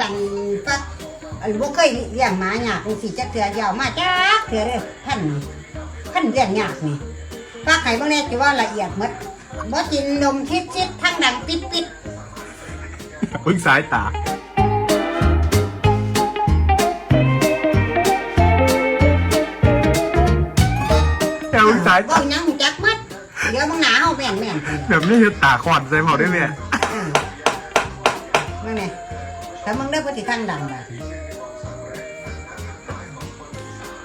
ตังฟักอันบ่เคยเลี้ยงหมาหยากจังซี่จักเทื่อยาวมาจักเทื่อเด้อท่านนี่ท่านเลี้ยงยากนี่ฟักไข่บ่แน่สิว่าละเอียดหมดบ่กินนมชิดๆทั้งดังปิดๆพึ่งสายตาแต่พึ่งสายบ่ตายังจักมัดเดี๋ยวมึงหนาเฮาแม่นแม่นๆพุ่นแบบนี้คือตาขวานใส่เผาได้ไหมอืม แต่มึงได้พฤติทางดังแบบนี้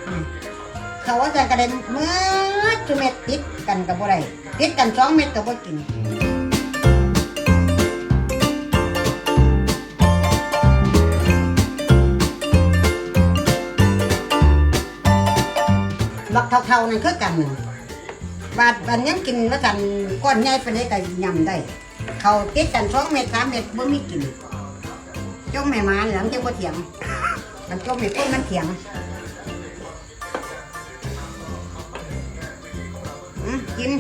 อืมเขาว่าจะกระเด็นเมื่อจุเม็ดติดกันกับบ่ได้ติดกันสองเม็ดกับบ่กินบักเท่าๆนั่นคือกันบาดบันยังกินว่ากันก้อนใหญ่ไปานใดก็ยำได้ เขาติดกันสองเม็ดสามเม็ดบ่มีกิน จ้องแม่มาหลังจังบ่เถียง มันจ้องแม่คนมันเถียงอืมกิน